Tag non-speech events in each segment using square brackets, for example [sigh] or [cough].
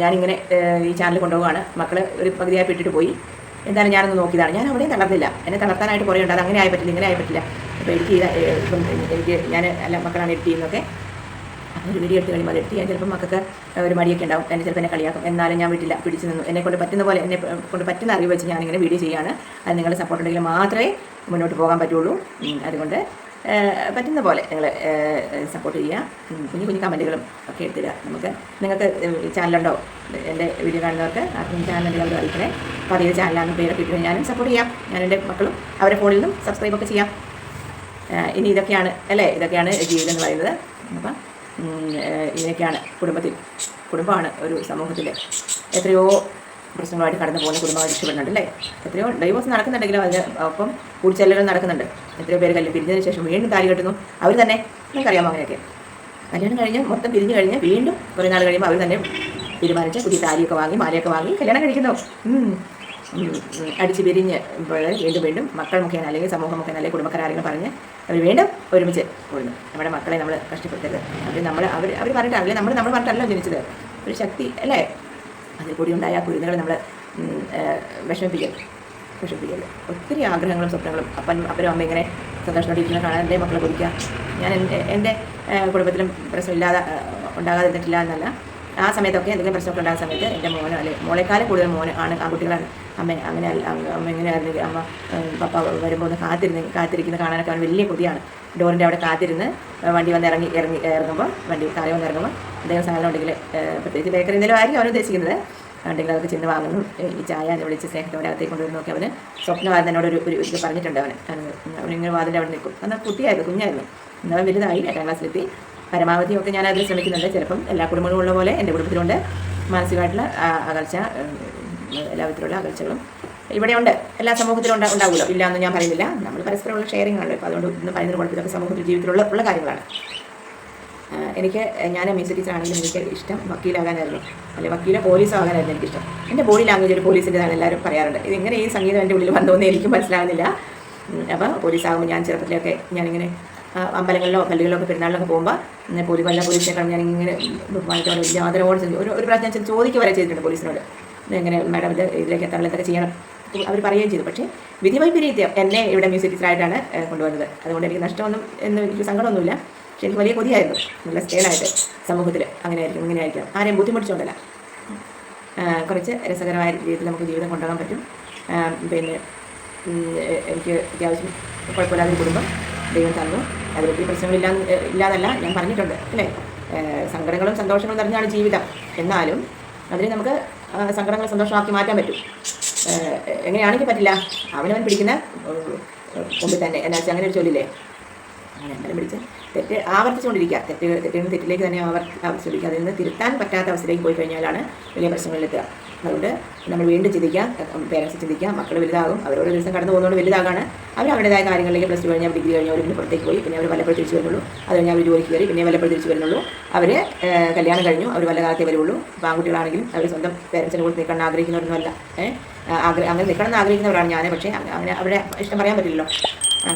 ഞാനിങ്ങനെ ഈ ചാനൽ കൊണ്ടുപോവാണ് മക്കൾ ഒരു പകുതിയായി പിട്ടിട്ട് പോയി. എന്തായാലും ഞാനൊന്ന് നോക്കിയതാണ്. ഞാൻ അവിടെയും തളർന്നില്ല. എന്നെ തളർത്താനായിട്ട് കുറേ ഉണ്ട്. അത് അങ്ങനെ ആയി പറ്റില്ല ഇങ്ങനെ ആയി പറ്റില്ല. അപ്പോൾ എഡിറ്റ് ചെയ്ത എനിക്ക് ഞാൻ അല്ല മക്കളാണ് എഡിറ്റ് ചെയ്യുന്നതൊക്കെ. ഒരു വീഡിയോ എടുത്ത് കഴിയുമ്പോൾ അത് എഡിറ്റ് ചെയ്യാൻ ചിലപ്പോൾ മക്കൾക്ക് ഒരു മടിയൊക്കെ ഉണ്ടാവും. എന്നെ ചിലപ്പോൾ എന്നെ കളിയാക്കും. എന്നാലും ഞാൻ വീട്ടില്ല പിടിച്ചു നിന്നു. എന്നെ കൊണ്ട് പറ്റുന്ന പോലെ എന്നെ കൊണ്ട് പറ്റുന്ന അറിവ് വെച്ച് ഞാനിങ്ങനെ വീഡിയോ ചെയ്യാണ് അത് നിങ്ങളുടെ സപ്പോർട്ട് ഉണ്ടെങ്കിൽ മാത്രമേ മുന്നോട്ട് പോകാൻ പറ്റുള്ളൂ. അതുകൊണ്ട് പറ്റുന്ന പോലെ നിങ്ങൾ സപ്പോർട്ട് ചെയ്യുക കുഞ്ഞു കുഞ്ഞു കമന്റുകളും ഒക്കെ എടുത്തിടുക നമുക്ക്. നിങ്ങൾക്ക് ചാനലുണ്ടോ? എന്റെ വീഡിയോ കാണുന്നവർക്ക് ആർക്കും അവർ അറിയിക്കണേ. അപ്പോൾ അതേ ചാനലാണ് പേരൊക്കെ ഇട്ട് ഞാനും സപ്പോർട്ട് ചെയ്യാം. ഞാൻ എന്റെ മക്കളും അവരുടെ ഫോണിൽ നിന്നും സബ്സ്ക്രൈബ് ഒക്കെ ചെയ്യാം. ഇനി ഇതൊക്കെയാണ് അല്ലേ? ഇതൊക്കെയാണ് ജീവിതം എന്ന് പറയുന്നത് അപ്പം ഇതിനൊക്കെയാണ് കുടുംബത്തിൽ കുടുംബമാണ് ഒരു സമൂഹത്തിൽ എത്രയോ പ്രശ്നങ്ങളായിട്ട് കടന്നു പോകുന്ന കുടുംബം രക്ഷപ്പെടുന്നുണ്ട് അല്ലേ? എത്രയോ ഡൈവോഴ്സ് നടക്കുന്നുണ്ടെങ്കിലും അതിന് ഒപ്പം കൂടിച്ചെല്ലലുകൾ നടക്കുന്നുണ്ട്. എത്രയോ പേര് കല്ല് പിരിഞ്ഞതിന് ശേഷം വീണ്ടും താലി കെട്ടുന്നു. അവർ തന്നെ നിങ്ങൾക്കറിയാമോ അങ്ങനെയൊക്കെ? കല്യാണം കഴിഞ്ഞ് മൊത്തം പിരിഞ്ഞു കഴിഞ്ഞ് വീണ്ടും കുറേ നാൾ കഴിയുമ്പോൾ അവർ തന്നെ തീരുമാനിച്ച് പുതിയ താലിയൊക്കെ വാങ്ങി മാലയൊക്കെ വാങ്ങി കല്യാണം കഴിക്കുന്നു. അടിച്ച് പിരിഞ്ഞ് വീണ്ടും വീണ്ടും മക്കൾ മുഖേന അല്ലെങ്കിൽ സമൂഹം മുഖേന അല്ലെങ്കിൽ കുടുംബക്കാരെങ്കിലും പറഞ്ഞ് അവർ വീണ്ടും ഒരുമിച്ച് കൂടുന്നു. നമ്മുടെ മക്കളെ നമ്മൾ കഷ്ടപ്പെടുത്തരുത്. അവർ നമ്മൾ അവർ അവർ പറഞ്ഞിട്ടാണ് അല്ലെങ്കിൽ നമ്മൾ നമ്മൾ പറഞ്ഞിട്ടല്ലോ ജനിച്ചത്. ഒരു ശക്തി അല്ലേ? അതിൽ കൂടി ഉണ്ടായ കുരുന്നുകൾ നമ്മൾ വിഷമിപ്പിക്കരുത് വിഷമിപ്പിക്കരുത്. ഒത്തിരി ആഗ്രഹങ്ങളും സ്വപ്നങ്ങളും അപ്പൻ അപ്പനും അമ്മ ഇങ്ങനെ സന്തോഷത്തോടെ ഇരിക്കുന്ന കാണാൻ എന്റെ മക്കളെ കുടിക്കുക ഞാൻ എന്റെ എന്റെ കുടുംബത്തിലും പ്രശ്നമില്ലാതെ ഉണ്ടാകാതിരുന്നിട്ടില്ല എന്നല്ല. ആ സമയത്തൊക്കെ എന്തെങ്കിലും പ്രശ്നമൊക്കെ ഉണ്ടാകുന്ന സമയത്ത് എന്റെ മോനോ അല്ലെ മോളെക്കാളും കൂടുതൽ മോന് ആണ് ആ ആൺകുട്ടികളാണ്. അമ്മ അങ്ങനെ അമ്മ എങ്ങനെയായിരുന്നെങ്കിൽ എങ്ങനെയായിരുന്നു അമ്മ പപ്പ വരുമ്പോൾ ഒന്ന് കാത്തിരുന്ന് കാത്തിരിക്കുന്ന കാണാനൊക്കെ അവൻ വലിയ കൊതിയാണ്. ഡോറിന്റെ അവിടെ കാത്തിരുന്ന് വണ്ടി വന്ന് ഇറങ്ങി ഇറങ്ങി ഇറങ്ങുമ്പോൾ വണ്ടി കാറി വന്ന് ഇറങ്ങുമ്പോൾ എന്തെങ്കിലും സാധനം ഉണ്ടെങ്കിൽ പ്രത്യേകിച്ച് ബേക്കറി എന്തെങ്കിലും ആയിരിക്കും അവൻ ഉദ്ദേശിക്കുന്നത്. ഉണ്ടെങ്കിൽ അതൊക്കെ ചെന്ന് വാങ്ങുന്നു. ഈ ചായ എന്ന് വിളിച്ച് സ്നേഹത്തോടെ അകത്തേക്ക് കൊണ്ടുവരുന്നു ഒക്കെ അവന് സ്വപ്നമായിരുന്നു എന്നോട് ഒരു ഒരു ഇത് പറഞ്ഞിട്ടുണ്ട് അവന്. അവനിങ്ങനെ വാതിന്റെ അവിടെ നിൽക്കും. എന്നാൽ കുട്ടിയായിരുന്നു കുഞ്ഞായിരുന്നു. എന്നാൽ വലുതായി എട്ടാം ക്ലാസ്സിലെത്തി. പരമാവധി ഒക്കെ ഞാൻ അതിൽ ശ്രമിക്കുന്നുണ്ട്. ചിലപ്പം എല്ലാ കുടുംബങ്ങളും ഉള്ള പോലെ എന്റെ കുടുംബത്തിലുണ്ട്. മാനസികമായിട്ടുള്ള അകൽച്ച ഉം, എല്ലാ വിധത്തിലുള്ള അകൽച്ചകളും ഇവിടെയുണ്ട്. എല്ലാ സമൂഹത്തിലും ഉണ്ടാ ഉണ്ടാവുമല്ലോ ഇല്ല എന്ന് ഞാൻ പറയുന്നില്ല. നമ്മൾ പരസ്പരമുള്ള ഷെയറിംഗ് ആണല്ലോ. ഇപ്പോൾ അതുകൊണ്ട് ഇന്ന് പറയുന്നത് കുഴപ്പമില്ല. സമൂഹത്തിൽ ജീവിതത്തിലുള്ള ഉള്ള കാര്യങ്ങളാണ്. എനിക്ക് ഞാൻ എം മ്യൂസിക് ടീച്ചറാണെങ്കിലും എനിക്ക് ഇഷ്ടം വക്കീലാകാനായിരുന്നു. അല്ലെ വക്കീലോ പോലീസോ ആകാനായിരുന്നു എനിക്കിഷ്ടം. എന്റെ ബോഡി ലാംഗ്വേജ് ഒരു പോലീസിന്റെതാണ് എല്ലാവരും പറയാറുണ്ട്. ഇതെങ്ങനെ ഈ സംഗീതം എന്റെ ഉള്ളിൽ വന്നോന്ന് എനിക്ക് മനസ്സിലാകുന്നില്ല അപ്പോൾ അപ്പോൾ പോലീസാകുമ്പോൾ ഞാൻ ചെറുപ്പത്തിലൊക്കെ ഞാനിങ്ങനെ അമ്പലങ്ങളിലോ പള്ളികളിലോ ഒക്കെ പെരുന്നാളിലൊക്കെ പോകുമ്പോൾ ഇങ്ങനെ പോലീസ് വല്ല പോലീസിനെക്കാളും ഞാൻ ഇങ്ങനെ ബഹുമാനത്തോടെ വലിയ ആദരവോട് ഒരു ഒരു പ്രാവശ്യം ഞാൻ ചോദിക്കുക വരെ ചെയ്തിട്ടുണ്ട് പോലീസിനോട് എങ്ങനെ മാഡം ഇത് ഇതിലേക്ക് എത്താനുള്ള എന്തൊക്കെ ചെയ്യണം. അവർ പറയുകയും ചെയ്തു. പക്ഷേ വിധി വൈപരീത്യം എന്നെ ഇവിടെ മ്യൂസിക് ടീച്ചറായിട്ടാണ് കൊണ്ടുവന്നത്. അതുകൊണ്ട് എനിക്ക് നഷ്ടമൊന്നും എന്ന് എനിക്ക് സങ്കടമൊന്നുമില്ല. പക്ഷെ എനിക്ക് വലിയ കൊതിയായിരുന്നു. നല്ല സ്റ്റേലായിട്ട് സമൂഹത്തിൽ അങ്ങനെ ആയിരിക്കും ഇങ്ങനെ ആയിരിക്കും ആരെയും ബുദ്ധിമുട്ടിച്ചുകൊണ്ടല്ല കുറച്ച് രസകരമായ രീതിയിൽ നമുക്ക് ജീവിതം കൊണ്ടുപോകാൻ പറ്റും. പിന്നെ എനിക്ക് അത്യാവശ്യം കുഴപ്പമില്ലാതെ കുടുംബം ദൈവം തന്നു. അതിൽ വലിയ പ്രശ്നങ്ങളില്ല ഇല്ലാതല്ല ഞാൻ പറഞ്ഞിട്ടുണ്ട് അല്ലേ? സങ്കടങ്ങളും സന്തോഷങ്ങളും നിറഞ്ഞാണ് ജീവിതം. എന്നാലും അതിനെ നമുക്ക് സങ്കടങ്ങൾ സന്തോഷമാക്കി മാറ്റാൻ പറ്റും. എങ്ങനെയാണെങ്കിൽ പറ്റില്ല. അവനവൻ പിടിക്കുന്ന കൊണ്ട് തന്നെ. എന്നാ വെച്ചാൽ അങ്ങനെ ഒരു ചൊല്ലില്ലേ? അങ്ങനെ എന്തായാലും പിടിച്ച് തെറ്റ് ആവർത്തിച്ചുകൊണ്ടിരിക്കുക. തെറ്റുകൾ തെറ്റുകൾ തെറ്റിലേക്ക് തന്നെ ആവർത്തി ആവർത്തിച്ചുകൊണ്ടിരിക്കുക അതിൽ നിന്ന് തിരുത്താൻ പറ്റാത്ത അവസ്ഥയിലേക്ക് പോയി കഴിഞ്ഞാലാണ് വലിയ പ്രശ്നങ്ങളിലെത്തുക. അതുകൊണ്ട് നമ്മൾ വീണ്ടും ചിന്തിക്കാം. പേരൻസ് ചിന്തിക്കാം. മക്കൾ വലുതാകും. അവരോരോ ദിവസം കടന്നു പോകുന്നതുകൊണ്ട് വലുതാകാണ്. അവർ അവരുടേതായ കാര്യങ്ങളിലേക്ക് പ്ലസ് ടു കഴിഞ്ഞാൽ ഡിഗ്രി കഴിഞ്ഞാൽ അവർ പുറത്തേക്ക് പോയി. പിന്നെ അവർ വല്ലപ്പോഴും തിരിച്ചു വരുന്നുള്ളൂ. അത് കഴിഞ്ഞാൽ അവർ ജോലിക്ക് കയറി പിന്നെ വല്ലപ്പോഴും തിരിച്ചു വരുന്നുള്ളൂ. അവർ കല്യാണം കഴിഞ്ഞു. അവർ വല്ല കാലത്തേ വരുള്ളൂ ഇപ്പോൾ അവർ സ്വന്തം പേരൻസിനെ കൂടെ നിൽക്കണം ആഗ്രഹിക്കുന്നവരൊന്നുമല്ല. ഏഹ് അങ്ങനെ നിൽക്കണം എന്ന് ആഗ്രഹിക്കുന്നവരാണ് ഞാൻ പക്ഷേ അങ്ങ- അങ്ങനെ അവരുടെ ഇഷ്ടം പറയാൻ പറ്റില്ലല്ലോ.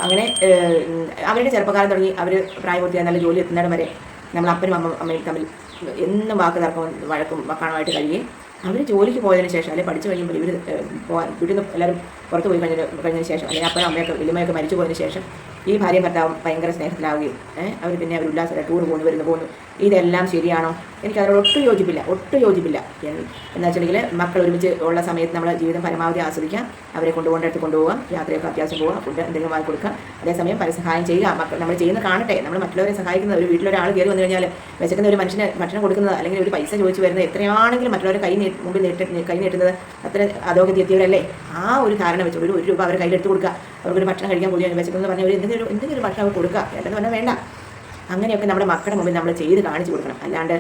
അങ്ങനെ അവരുടെ ചെറുപ്പകാലം തുടങ്ങി അവർ പ്രായപൂർത്തിയായ നല്ല ജോലി എത്തുന്നിടം വരെ നമ്മൾ അപ്പനും അമ്മ അമ്മയും തമ്മിൽ എന്നും വാക്ക് തർക്കവും വഴക്കും വക്കാണുമായിട്ട് കഴിയുകയും അവർ ജോലിക്ക് പോയതിന് ശേഷം അല്ലെങ്കിൽ പഠിച്ചു കഴിയുമ്പോൾ ഇവർ വീട്ടിൽ നിന്ന് എല്ലാവരും പുറത്ത് പോയി കഴിഞ്ഞ കഴിഞ്ഞതിന് ശേഷം അല്ലെങ്കിൽ അപ്പോഴും അമ്മയൊക്കെ വലിയമ്മയൊക്കെ മരിച്ചു പോയതിന് ശേഷം ഈ ഭാര്യ ഭർത്താവും ഭയങ്കര സ്നേഹത്തിലാവുകയും അവർ പിന്നെ അവർ ഉല്ലാസ ടൂർ പോകുന്നു വരുന്നു പോകുന്നു. ഇതെല്ലാം ശരിയാണോ? എനിക്ക് അതിനോട് ഒട്ടും യോജിപ്പില്ല ഒട്ടും യോജിപ്പില്ല. എന്ന് വെച്ചിട്ടുണ്ടെങ്കിൽ മക്കൾ ഒരുമിച്ച് ഉള്ള സമയത്ത് നമ്മൾ ജീവിതം പരമാവധി ആസ്വദിക്കാം അവരെ കൊണ്ടുപോകേണ്ടടുത്ത് കൊണ്ടുപോകാം യാത്രയൊക്കെ അത്യാവശ്യം പോകാം ഫുഡ് എന്തെങ്കിലും വാങ്ങി കൊടുക്കുക അതേസമയം പരസഹായം ചെയ്യുക മക്കൾ നമ്മൾ ചെയ്യുന്ന കാണട്ടെ. നമ്മൾ മറ്റുള്ളവരെ സഹായിക്കുന്ന ഒരു വീട്ടിലൊരാൾ കയറി വന്നു കഴിഞ്ഞാൽ വിശക്കുന്ന ഒരു മനുഷ്യന് ഭക്ഷണം കൊടുക്കുന്നത് അല്ലെങ്കിൽ ഒരു പൈസ ചോദിച്ചു വരുന്നത് എത്രയാണെങ്കിലും മറ്റുള്ളവരെ കൈ മുമ്പിൽ നീട്ടി കൈ നീട്ടുന്നത് അത്ര അധോഗതി എത്തിയവരല്ലേ? ആ ഒരു ധാരണ വെച്ചോളൂ. ഒരു ഒരു രൂപ അവരെ കയ്യിലെടുത്ത് കൊടുക്കുക. അവർക്കൊരു ഭക്ഷണം കഴിക്കാൻ പോയി വിശക്കുന്നു പറഞ്ഞാൽ അവർ എന്തെങ്കിലും ഒരു എന്തെങ്കിലും ഒരു ഭക്ഷണം അവർ കൊടുക്കുക. വേണ്ടെന്ന് പറഞ്ഞാൽ വേണ്ട. അങ്ങനെയൊക്കെ നമ്മുടെ മക്കളുടെ മുമ്പിൽ നമ്മൾ ചെയ്ത് കാണിച്ചു കൊടുക്കണം. അല്ലാണ്ട്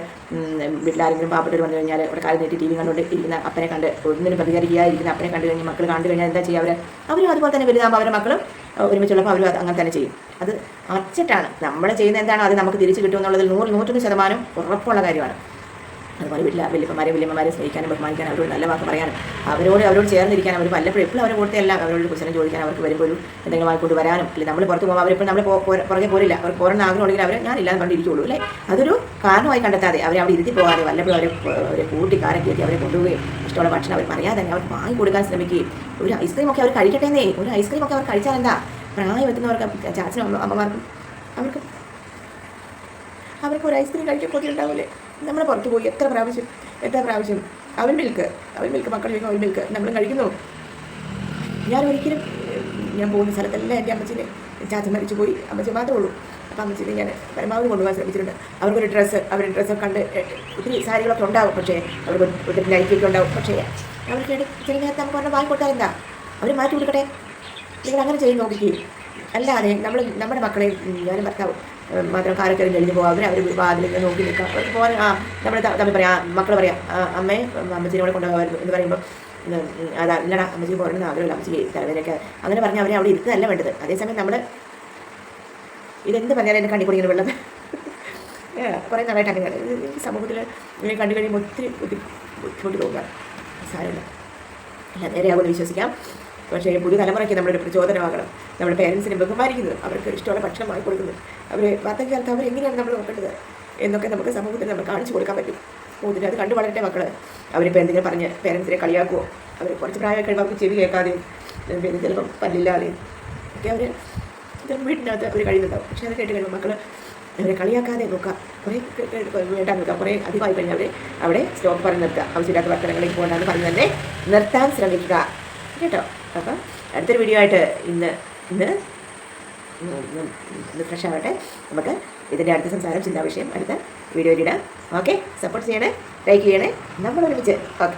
വീട്ടിലാരെങ്കിലും പാവപ്പെട്ടവർ വന്നു കഴിഞ്ഞാൽ അവിടെ കാലം നീട്ടി ടി വി കണ്ടുകൊണ്ട് ഇരിക്കുന്ന അപ്പനെ കണ്ട് ഒന്നിനും പ്രതികരിക്കാതിരിക്കുന്ന അപ്പനെ കണ്ടു കഴിഞ്ഞാൽ മക്കൾ കണ്ടു കഴിഞ്ഞാൽ എന്താ ചെയ്യുക അവർ അവരും അതുപോലെ തന്നെ വലുതാകുമ്പോൾ അവരുടെ മക്കളും ഒരുമിച്ചുള്ളപ്പോൾ അവരും അങ്ങനെ തന്നെ ചെയ്യും. അത് അച്ചട്ടാണ് നമ്മൾ ചെയ്യുന്ന എന്താണോ അത് നമുക്ക് തിരിച്ചു കിട്ടുമെന്നുള്ളതിൽ നൂറ് നൂറ്റൊന്ന് ശതമാനം ഉറപ്പുള്ള കാര്യമാണ്. അതുപോലെ വീട്ടിലെ വലിയപ്പന്മാരെ വലിയമ്മമാരെ സ്നേഹിക്കാനും ബഹുമാനിക്കാനും അവരോട് നല്ല വാക്ക് പറയാനും അവരോട് അവരോട് ചേർന്നിരിക്കാനും അവർ വല്ലപ്പോഴും എപ്പോഴും അവരെ എല്ലാം അവരോട് കുശലം ചോദിക്കാൻ അവർക്ക് വരുമ്പോൾ ഒരു എന്തെങ്കിലും വാങ്ങിക്കൊണ്ട് വരാനും അല്ലെങ്കിൽ നമ്മൾ പുറത്ത് പോകുമ്പോൾ അവരിപ്പോൾ നമ്മൾ പുറകെ പോരില്ല അവർ പോരുന്ന ആഗ്രഹമുണ്ടെങ്കിൽ അവർ ഞാൻ ഇല്ലാതെ കണ്ടിരിക്കുള്ളൂ അല്ലേ? അതൊരു കാരണമായി കണ്ടെത്താതെ അവരെ അവിടെ ഇരുത്തി പോകാതെ വല്ലപ്പോഴും അവരെ അവരെ കൂട്ടി കാരം കയറ്റി അവരെ കൊണ്ടുപോവുകയും ഇഷ്ടമുള്ള ഭക്ഷണം അവർ പറയാതെ തന്നെ അവർ വാങ്ങി കൊടുക്കാൻ ശ്രമിക്കുകയും ഒരു ഐസ്ക്രീം ഒക്കെ അവർ കഴിക്കട്ടെ എന്നേ ഒരു ഐസ്ക്രീം ഒക്കെ അവർ കഴിച്ചാൽ എന്താ? പ്രായം എത്തുന്നവർക്ക് ചാച്ചനും അമ്മ അമ്മമാർക്കും അവർക്ക് അവർക്ക് ഒരു ഐസ്ക്രീം കഴിക്കാൻ കൊതി ഉണ്ടാവില്ലേ നമ്മൾ പുറത്ത് പോയി എത്ര പ്രാവശ്യം എത്ര പ്രാവശ്യം? അവൻ മിൽക്ക് അവൻ മിൽക്ക് മക്കൾ ചോദിക്കും അവൻ മിൽക്ക് നമ്മൾ കഴിക്കുന്നു. ഞാൻ ഒരിക്കലും ഞാൻ പോകുന്ന സ്ഥലത്തെല്ലാം എന്റെ അമ്മച്ചിനെ ചാച്ചൻ മരിച്ചു പോയി അമ്മച്ചി മാത്രമേ ഉള്ളൂ. അപ്പം അമ്മച്ചിനെ ഞാൻ പരമാവധി കൊണ്ടുപോകാൻ ശ്രമിച്ചിട്ടുണ്ട്. അവർക്കൊരു ഡ്രസ്സ് അവരുടെ ഡ്രസ്സൊക്കെ കണ്ട് ഒത്തിരി സാരികളൊക്കെ ഉണ്ടാവും. പക്ഷേ അവർക്ക് ഒത്തിരി ലൈറ്റൊക്കെ ഉണ്ടാവും. പക്ഷേ അവർക്ക് ചില നേരത്തെ നമുക്ക് പറഞ്ഞാൽ വാങ്ങി കൊടുത്താൽ എന്താ? അവർ മാറ്റി കൊടുക്കട്ടെ? നിങ്ങൾ അങ്ങനെ ചെയ്ത് നോക്കിക്കുകയും അല്ലാതെ നമ്മൾ നമ്മുടെ മക്കളെ ഞാനും ഭർത്താവും കാലൊക്കെ കഴിഞ്ഞ് പോകാം. അവർ അവർ വാതിലേക്ക് നോക്കി നിൽക്കാം. അവർക്ക് പോകാൻ ആ നമ്മൾ തമ്മിൽ പറയാം മക്കൾ പറയാം അമ്മയെ അമ്മച്ചിനോട് കൊണ്ടുപോകാമായിരുന്നു എന്ന് പറയുമ്പോൾ അതാ ഇല്ലടാ അമ്മച്ചി പോകണമെന്ന് ആഗ്രഹമില്ല അമ്മച്ചി തലവേദനയൊക്കെ. അങ്ങനെ പറഞ്ഞാൽ അവരെ അവിടെ ഇരുത്തല്ല വേണ്ടത്. അതേസമയം നമ്മൾ ഇതെന്ത് പറഞ്ഞാലും എന്റെ കണ്ണി കുടിക്കുന്ന വെള്ളം? [laughs] കുറേ നാളായിട്ട് അങ്ങനെയാണ് ഈ സമൂഹത്തിൽ ഇങ്ങനെ കണ്ടു കഴിയുമ്പോൾ ഒത്തിരി ബുദ്ധി ബുദ്ധിമുട്ട് തോന്നുക. സാരമില്ല. അല്ല നേരെയാകുമെന്ന് വിശ്വസിക്കാം. പക്ഷേ പുതിയ തലമുറയ്ക്ക് നമ്മളൊരു പ്രചോദനമാകണം. നമ്മുടെ പേരൻസിനെ ബഹുമാനിക്കുന്നത് അവർക്ക് ഇഷ്ടമുള്ള ഭക്ഷണം വാങ്ങി കൊടുക്കുന്നത് അവർ എങ്ങനെയാണ് നമ്മൾ നോക്കേണ്ടത്? എന്നൊക്കെ നമുക്ക് സമൂഹത്തിൽ നമ്മൾ കാണിച്ചു കൊടുക്കാൻ പറ്റും. സമൂഹത്തിന് അത് കണ്ടു വളരട്ടെ മക്കൾ അവരിപ്പോൾ എന്തെങ്കിലും പറഞ്ഞ് പേരൻസിനെ കളിയാക്കുമോ അവർ കുറച്ച് പ്രായം കഴിയുമ്പോൾ അവർക്ക് ചെവി കേൾക്കാതെയും പിന്നെ ചിലപ്പം പല്ലില്ലാതെയും ഒക്കെ അവർ വീട്ടിനകത്ത് അവർ കഴിയുന്നുണ്ടാവും. പക്ഷേ അത് കേട്ട് കഴിയുമ്പോൾ മക്കൾ അവരെ കളിയാക്കാതെ നോക്കുക. കുറേ വേണ്ടാൻ നോക്കുക. കുറേ അധികമായി കഴിഞ്ഞാൽ അവരെ അവിടെ സ്റ്റോപ്പ് പറഞ്ഞ് നിർത്തുക. ആവശ്യമില്ലാത്ത വർത്തനങ്ങളിലേക്ക് പോകണ്ടെന്ന് പറഞ്ഞ് തന്നെ നിർത്താൻ ശ്രമിക്കുക. കേട്ടോ. അപ്പം അടുത്തൊരു വീഡിയോ ആയിട്ട് ഇന്ന് ഇന്ന് ഇന്ന് ഫ്രഷ് ആവട്ടെ. നമുക്ക് ഇതിന്റെ അടുത്ത സംസാരം ചിന്താ വിഷയം അടുത്ത വീഡിയോയിലിടാം ഓക്കെ സപ്പോർട്ട് ചെയ്യണേ ലൈക്ക് ചെയ്യണേ നമ്മൾ ഒരുമിച്ച് ഓക്കെ